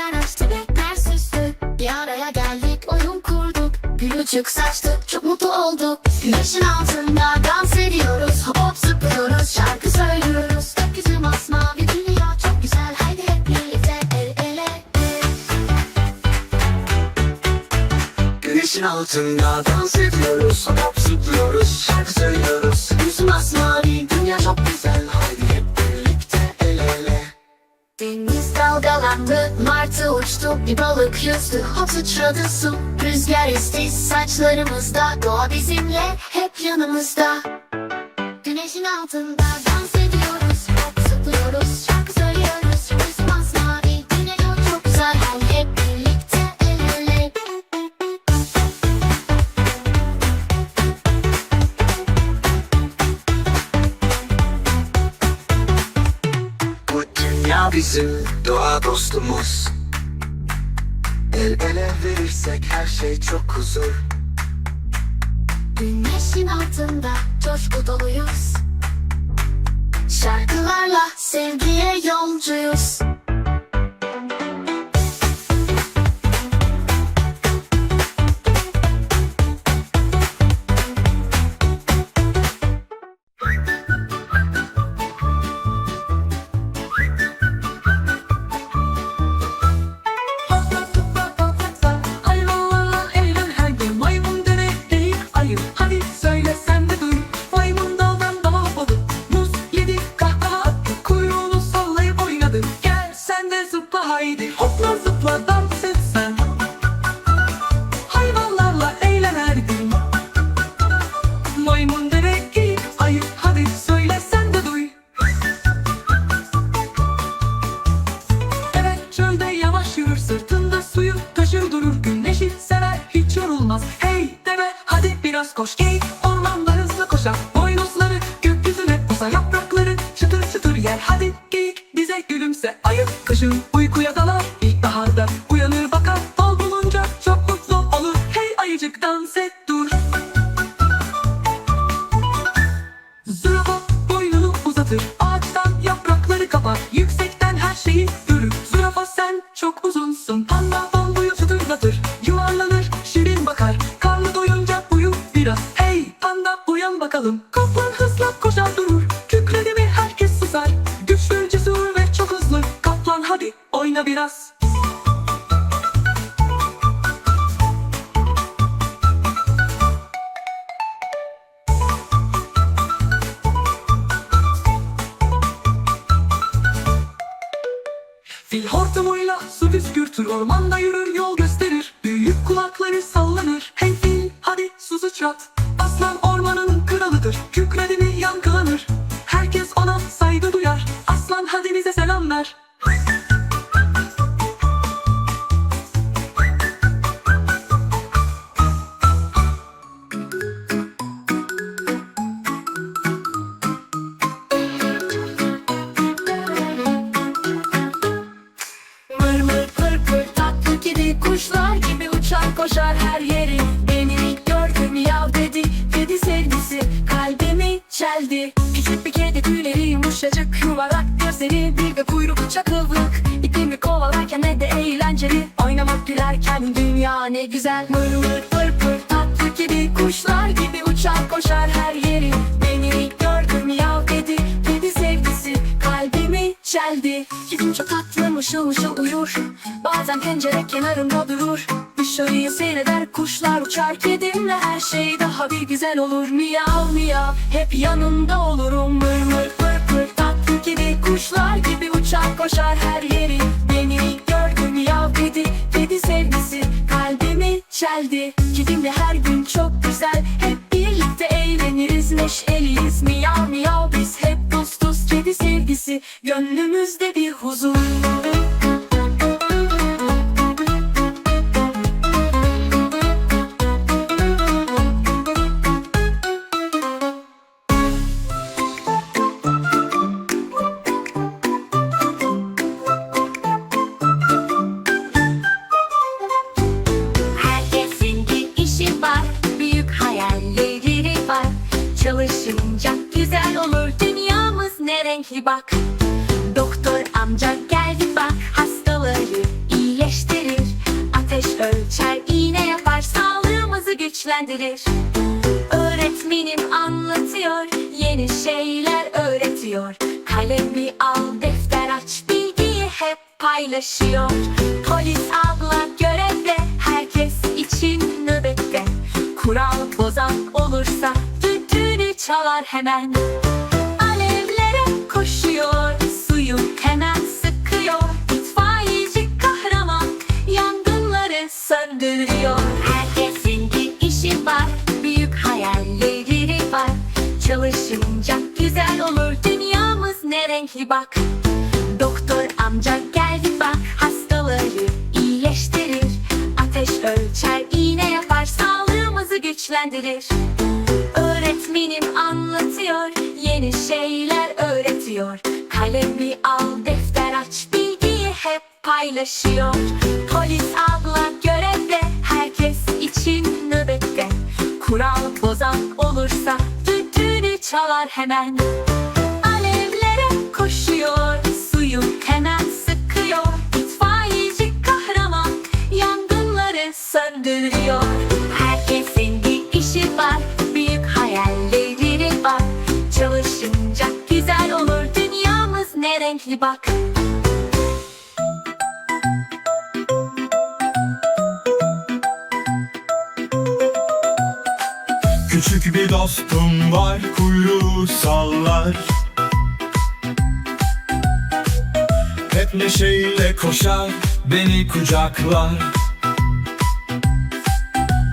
araç bebekler süslü Bir araya geldik oyun kurduk. Gülücük saçtık çok mutlu olduk. Güneşin altında dans ediyoruz hop zıplıyoruz şarkı söylüyoruz. Gökyüzü masmavi dünya çok güzel Haydi hep birlikte el ele. Güneşin altında dans ediyoruz Hop zıplıyoruz şarkı dalgalandı, martı uçtu, bir balık yüzdü, hop sıçradı su. Rüzgar esti saçlarımızda, doğa bizimle hep yanımızda. Güneşin altında dans ediyoruz, hop zıplıyoruz, şarkı söylüyoruz. Masmavi, dünya çok çok güzel, bizim doğa dostumuz. El ele verirsek her şey çok huzur. Güneşin altında coşku doluyuz. Şarkılarla sevgiye yolcuyuz Fil hortumuyla su püskürtür Ormanda yürür yol gösterir. Büyük kulakları sallanır Hey fil hadi su sıçrat. Aslan ormanın kralıdır Kükredi Gülerken dünya ne güzel. Mır mır pır pır tatlı kedi Kuşlar gibi uçar koşar her yeri. Beni gördü miyav dedi. Kedi sevgisi kalbimi çeldi. Çok tatlı mışıl mışıl uyur. Bazen pencere kenarında durur. Dışarıyı seyreder kuşlar uçar. Kedimle her şey daha bir güzel olur. Miyav miyav hep yanında olurum. Mır mır pır pır tatlı kedi Kuşlar gibi uçar koşar her yeri gönlümüzde bir huzur. Çalışınca güzel olur dünyamız ne renkli bak. Doktor amca geldi bak hastaları iyileştirir. Ateş ölçer iğne yapar sağlığımızı güçlendirir. Öğretmenim anlatıyor yeni şeyler öğretiyor. Kalemi al defter aç bilgiyi hep paylaşıyor. Polis abla görevde herkes için nöbette. Kural bozan olursa düdüğünü çalar hemen. Söndürüyor. Herkesin bir işi var Büyük hayalleri var. Çalışınca güzel olur Dünyamız ne renkli bak. Doktor amca geldi bak Hastaları iyileştirir. Ateş ölçer iğne yapar Sağlığımızı güçlendirir. Öğretmenim anlatıyor Yeni şeyler öğretiyor. Kalemi al defter aç Bilgiyi hep paylaşıyor. Polis abla Kural bozan olursa Düdüğünü çalar hemen. Alevlere koşuyor Suyu hemen sıkıyor. İtfaiyeci kahraman Yangınları söndürüyor. Herkesin bir işi var Büyük hayalleri var. Çalışınca güzel olur Dünyamız ne renkli bak Küçük bir dostum var kuyruğu sallar Hep neşeyle koşar beni kucaklar.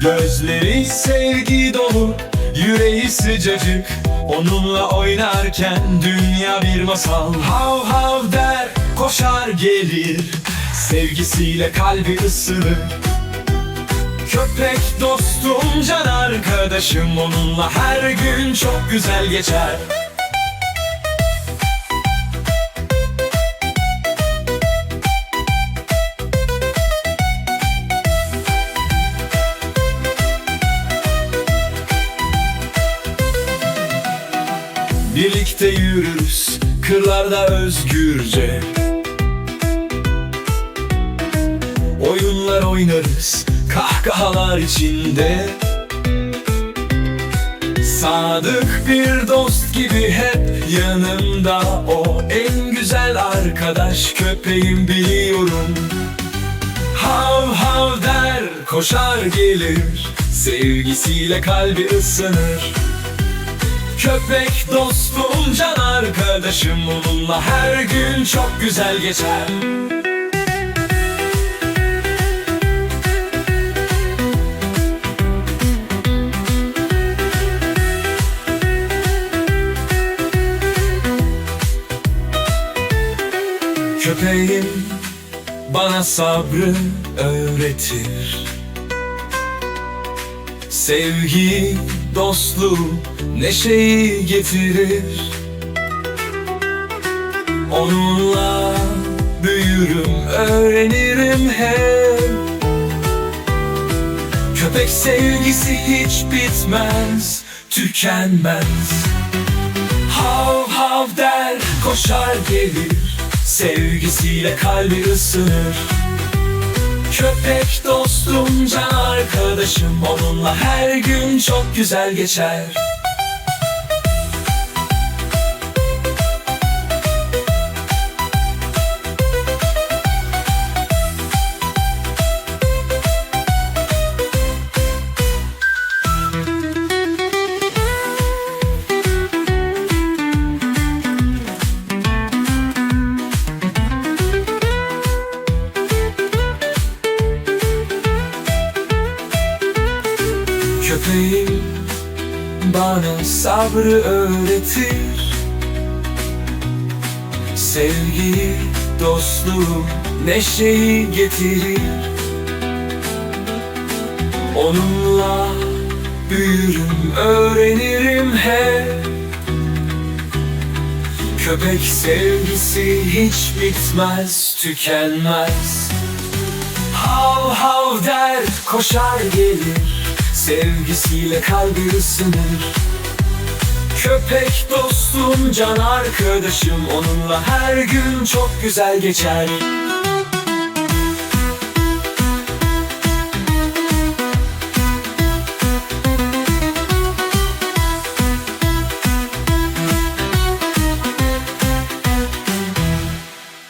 Gözleri sevgi dolu yüreği sıcacık. Onunla oynarken dünya bir masal. Hav hav der koşar gelir. Sevgisiyle kalbi ısınır Köpek dostum can arkadaşım. Onunla her gün çok güzel geçer. Birlikte yürürüz kırlarda özgürce. Oyunlar oynarız kahkahalar içinde. Sadık bir dost gibi hep yanımda. O en güzel arkadaş köpeğim biliyorum. Hav hav der koşar gelir. Sevgisiyle kalbi ısınır. Köpek dostum can arkadaşım. Onunla her gün çok güzel geçer Köpeğim bana sabrı öğretir. Sevgi, dostluğu, neşeyi getirir. Onunla büyürüm, öğrenirim hep. Köpek sevgisi hiç bitmez, tükenmez. Hav hav der, koşar gelir Sevgisiyle kalbi ısınır. Köpek dostum, can arkadaşım Onunla her gün çok güzel geçer Köpeğim bana sabrı öğretir. Sevgiyi, dostluğu, neşeyi getirir. Onunla büyürüm, öğrenirim hep. Köpek sevgisi hiç bitmez, tükenmez. Hav hav der, koşar gelir Sevgisiyle kalbi ısınır. Köpek dostum, can arkadaşım. Onunla her gün çok güzel geçer